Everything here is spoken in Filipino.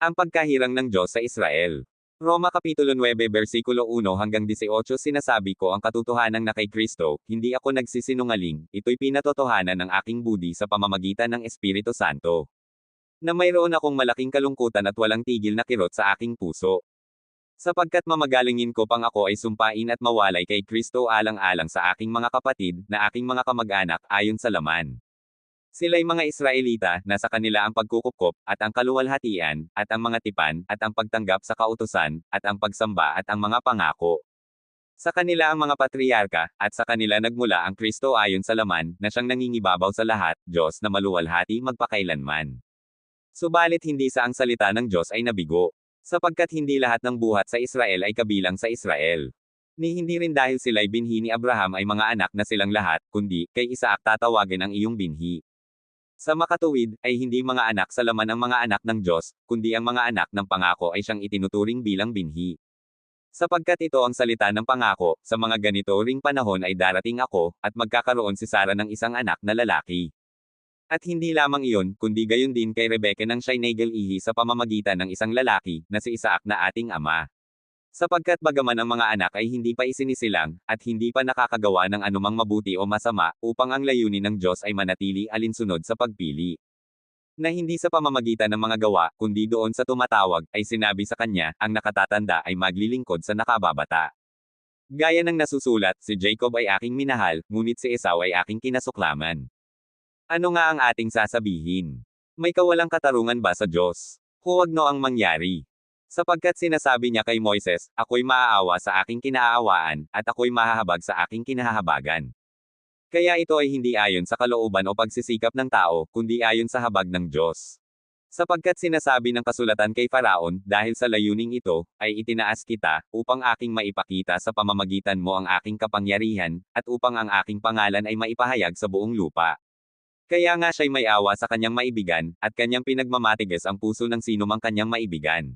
Ang pagkahirang ng Diyos sa Israel. Roma Kapitulo 9 versikulo 1 hanggang 18 sinasabi ko ang katotohanan na kay Kristo, hindi ako nagsisinungaling, ito'y pinatotohanan ng aking budi sa pamamagitan ng Espiritu Santo. Na mayroon akong malaking kalungkutan at walang tigil na kirot sa aking puso. Sapagkat mamagalingin ko pang ako ay sumpain at mawalay kay Kristo alang-alang sa aking mga kapatid, na aking mga kamag-anak ayon sa laman. Sila'y mga Israelita, na sa kanila ang pagkukupkop, at ang kaluwalhatian, at ang mga tipan, at ang pagtanggap sa kautusan, at ang pagsamba at ang mga pangako. Sa kanila ang mga patriarka, at sa kanila nagmula ang Kristo ayon sa laman, na siyang nangingibabaw sa lahat, Diyos na maluwalhati magpakailanman. Subalit hindi sa ang salita ng Diyos ay nabigo. Sapagkat hindi lahat ng buhat sa Israel ay kabilang sa Israel. Ni hindi rin dahil sila'y binhi ni Abraham ay mga anak na silang lahat, kundi, kay Isaac tatawagin ang iyong binhi. Sa makatuwid, ay hindi mga anak sa laman ang mga anak ng Diyos, kundi ang mga anak ng pangako ay siyang itinuturing bilang binhi. Sapagkat ito ang salita ng pangako, sa mga ganito ring panahon ay darating ako, at magkakaroon si Sarah ng isang anak na lalaki. At hindi lamang iyon, kundi gayon din kay Rebecca ng siya'y ihi sa pamamagitan ng isang lalaki, na si Isaac na ating ama. Sapagkat bagaman ang mga anak ay hindi pa isinisilang, at hindi pa nakakagawa ng anumang mabuti o masama, upang ang layunin ng Diyos ay manatili alinsunod sa pagpili. Na hindi sa pamamagitan ng mga gawa, kundi doon sa tumatawag, ay sinabi sa kanya, ang nakatatanda ay maglilingkod sa nakababata. Gaya ng nasusulat, si Jacob ay aking minahal, ngunit si Esau ay aking kinasuklaman. Ano nga ang ating sasabihin? May kawalang katarungan ba sa Diyos? Huwag no ang mangyari. Sapagkat sinasabi niya kay Moises, ako'y maaawa sa aking kinaawaan, at ako'y mahahabag sa aking kinahabagan. Kaya ito ay hindi ayon sa kalooban o pagsisikap ng tao, kundi ayon sa habag ng Diyos. Sapagkat sinasabi ng kasulatan kay Faraon, dahil sa layuning ito, ay itinaas kita, upang aking maipakita sa pamamagitan mo ang aking kapangyarihan, at upang ang aking pangalan ay maipahayag sa buong lupa. Kaya nga siya'y may awa sa kanyang maibigan, at kanyang pinagmamatigas ang puso ng sino mang kanyang maibigan.